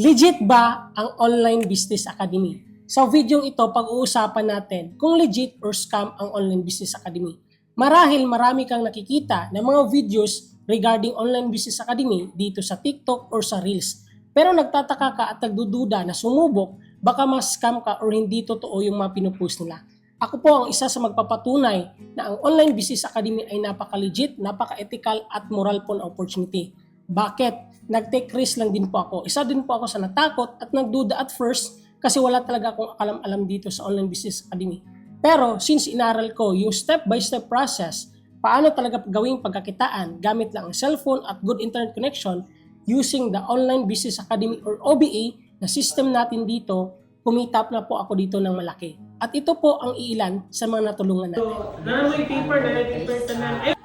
Legit ba ang Online Business Academy? Sa video ito, pag-uusapan natin kung legit or scam ang Online Business Academy. Marahil marami kang nakikita ng mga videos regarding Online Business Academy dito sa TikTok or sa Reels. Pero nagtataka ka at nagdududa na sumubok, baka mas-scam ka or hindi totoo yung mga pinupost nila. Ako po ang isa sa magpapatunay na ang Online Business Academy ay napaka-legit, napaka-ethical at moral po na opportunity. Bakit? Nag-take risk lang din po ako. Isa din po ako sa natakot at nagduda at first kasi wala talaga akong alam-alam dito sa Online Business Academy. Pero since inaral ko yung step-by-step process, paano talaga gawing pagkakitaan gamit lang ang cellphone at good internet connection using the Online Business Academy or OBA na system natin dito, kumita na po ako dito ng malaki. At ito po ang iilan sa mga natulungan natin. Na may paper na paper tanan.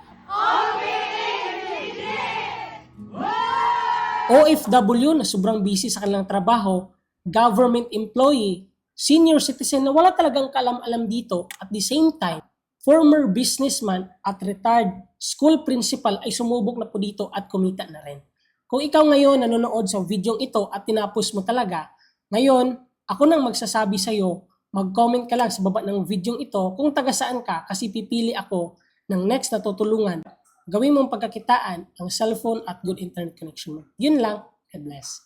OFW na sobrang busy sa kanilang trabaho, government employee, senior citizen na wala talagang kalam-alam dito at the same time, former businessman at retired school principal ay sumubok na po dito at kumita na rin. Kung ikaw ngayon nanonood sa video ito at tinapos mo talaga, ngayon ako nang magsasabi sa iyo, mag-comment ka lang sa baba ng video ito kung taga saan ka kasi pipili ako ng next na tutulungan gawin mong pagkakitaan ang cellphone at good internet connection mo. Yun lang. God bless.